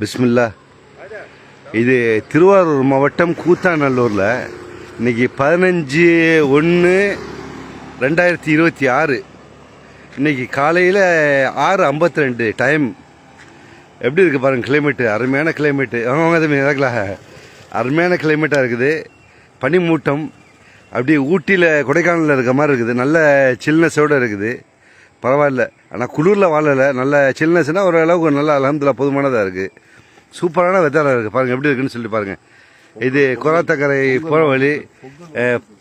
பிஸ்மில்லா. இது திருவாரூர் மாவட்டம் கூத்தாநல்லூரில் இன்னைக்கு பதினஞ்சு ஒன்று ரெண்டாயிரத்தி இருபத்தி ஆறு. இன்னைக்கு காலையில் ஆறு ஐம்பத்தி ரெண்டு டைம் எப்படி இருக்குது பாருங்க கிளைமேட்டு அருமையான கிளைமேட்டு அவங்க தம்பி அருமையான கிளைமேட்டாக இருக்குது. பனிமூட்டம் அப்படியே ஊட்டியில் கொடைக்கானலில் இருக்க மாதிரி இருக்குது. நல்ல சில்னஸோடு இருக்குது. பரவாயில்ல. ஆனால் குளிரில் வாழலை. நல்ல சில்னஸ்னால் ஓரளவுக்கு நல்ல அலமதுல போதுமானதாக இருக்குது சூப்பரான வெதராக இருக்குது பாருங்கள் எப்படி இருக்குன்னு சொல்லி பாருங்கள் இது கொராத்தக்கரை போகிற வழி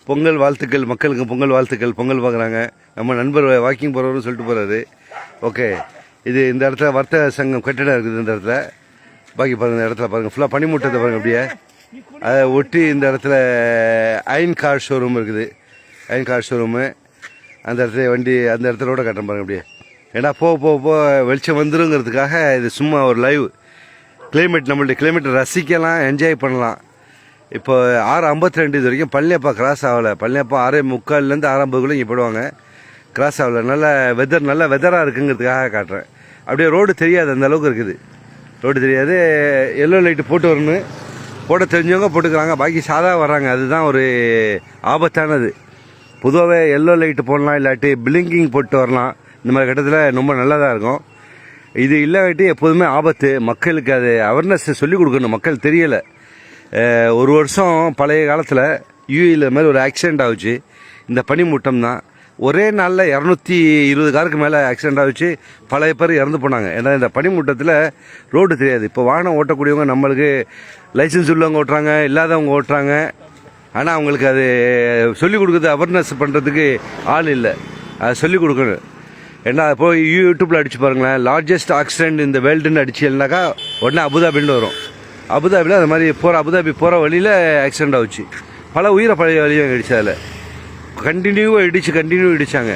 பொங்கல் வாழ்த்துக்கள் மக்களுக்கு பொங்கல் வாழ்த்துக்கள் பொங்கல் பார்க்குறாங்க. நம்ம நண்பர் வாக்கிங் போகிறவரும் சொல்லிட்டு போகிறாரு ஓகே இது இந்த இடத்துல வர்த்தக சங்கம் கட்டிடம் இருக்குது இந்த இடத்துல. பாக்கி பாருங்கள் இந்த இடத்துல பாருங்கள் ஃபுல்லாக பனிமூட்டத்தை பாருங்கள் அப்படியே. அதை ஒட்டி இந்த இடத்துல அயன் கார் ஷோரூம் இருக்குது. அயன் கார் ஷோரூமு அந்த இடத்துல வண்டி அந்த இடத்துல ரோட காட்டுறேன் பாருங்க அப்படியே. ஏன்னா போக போக போக வெளிச்சம் வந்துருங்கிறதுக்காக இது சும்மா ஒரு லைவ் கிளைமேட் நம்மளுடைய கிளைமேட்டை ரசிக்கலாம் என்ஜாய் பண்ணலாம். இப்போ ஆறு ஐம்பத்தி ரெண்டு இது வரைக்கும் பழனியப்பா கிராஸ் ஆகலை. பழனியப்பா ஆறே முக்கால்லேருந்து ஆறு ஐம்பதுக்குள்ளே இங்கே போடுவாங்க கிராஸ் ஆகலை. நல்ல வெதர் நல்ல வெதராக இருக்குங்கிறதுக்காக காட்டுறேன். அப்படியே ரோடு தெரியாது அந்த அளவுக்கு இருக்குது. ரோடு தெரியாது. எல்லோ லைட்டு போட்டு வரணும். போட தெரிஞ்சவங்க போட்டுக்கிறாங்க. பாக்கி சாதா வர்றாங்க. அதுதான் ஒரு ஆபத்தானது. பொதுவாகவே எல்லோ லைட்டு போடலாம் இல்லாட்டி பிளிங்கிங் போட்டு வரலாம். இந்த மாதிரி கட்டத்தில் ரொம்ப நல்லதாக இருக்கும். இது இல்லாட்டி எப்போதுமே ஆபத்து. மக்களுக்கு அது அவேர்னஸ் சொல்லிக் கொடுக்கணும். மக்கள் தெரியலை. ஒரு வருஷம் பழைய காலத்தில் யூஏல மாதிரி ஒரு ஆக்சிடென்ட் ஆகுச்சு. இந்த பனிமூட்டம் தான். ஒரே நாளில் இரநூத்தி இருபது காருக்கு மேலே ஆக்சிடென்ட் ஆகுச்சு. பழைய பேர் இறந்து போனாங்க. ஏன்னா இந்த பனிமூட்டத்தில் ரோடு தெரியாது. இப்போ வாகனம் ஓட்டக்கூடியவங்க நம்மளுக்கு லைசன்ஸ் உள்ளவங்க ஓட்டுறாங்க இல்லாதவங்க ஓட்டுறாங்க. ஆனால் அவங்களுக்கு அது சொல்லிக் கொடுக்குறது அவேர்னஸ் பண்ணுறதுக்கு ஆள் இல்லை. அதை சொல்லிக் கொடுக்கணும். ஏன்னா போய் யூடியூப்பில் அடிச்சு பாருங்களேன். லார்ஜஸ்ட் ஆக்சிடென்ட் இந்த வேர்ல்டுன்னு அடிச்சுனாக்கா உடனே அபுதாபின்னு வரும். அபுதாபியில் அது மாதிரி போகிற அபுதாபி போகிற வழியில் ஆக்சிடென்ட் ஆகுச்சு. பல உயிரை பழைய வழியும் இடிச்சு அதில். கண்டினியூவாக இடிச்சு கண்டினியூ இடித்தாங்க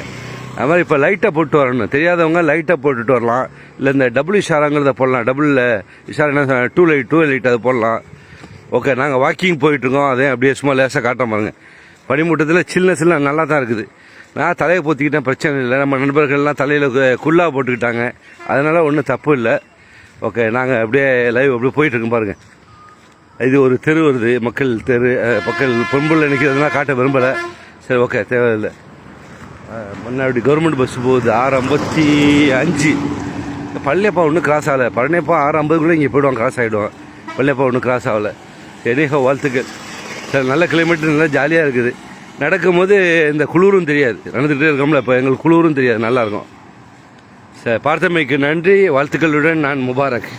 அது மாதிரி இப்போ லைட்டாக போட்டு வரணும். தெரியாதவங்க லைட்டை போட்டுட்டு வரலாம். இல்லை இந்த டபுள் இஷாராங்கிறத போடலாம். டபுளில் இஷாரா என்ன டூ லைட் டூ லைட் அது போடலாம். ஓகே நாங்கள் வாக்கிங் போயிட்டுருக்கோம். அதே அப்படியே சும்மா லேசாக காட்ட பாருங்க பனிமூட்டத்தில் சில்னஸ்லாம் நல்லா தான் இருக்குது. நான் தலையை போத்திக்கிட்டேன் பிரச்சனை இல்லை. நம்ம நண்பர்கள்லாம் தலையில் குல்லா போட்டுக்கிட்டாங்க. அதனால் ஒன்றும் தப்பு இல்லை. ஓகே நாங்கள் அப்படியே லைவ் அப்படியே போயிட்டுருக்கோம் பாருங்கள் இது ஒரு தெரு வருது மக்கள் தெரு மக்கள் பொம்பளை நிற்கிறதுலாம் காட்ட விரும்பலை. சரி ஓகே தேவையில்லை. முன்னாடி கவர்மெண்ட் பஸ் போகுது ஆறு ஐம்பத்தி அஞ்சு. பழனியப்பா ஒன்றும் கிராஸ் ஆகலை. பழனியப்பா ஆறு ஐம்பதுக்குள்ளே இங்கே போயிடுவான் கிராஸ் ஆகிடுவான் பழனியப்பா ஒன்றும் கிராஸ் ஆகலை. எனிஹோ வாழ்த்துக்கள். சார் நல்ல கிளைமேட் நல்லா ஜாலியாக இருக்குது. நடக்கும்போது இந்த குளிரும் தெரியாது. நடந்துகிட்டே இருக்கோம்ல இப்போ எங்களுக்கு குளிரும் தெரியாது நல்லாயிருக்கும். சார் பார்த்தமைக்கு நன்றி வாழ்த்துக்களுடன் நான் முபாரக்.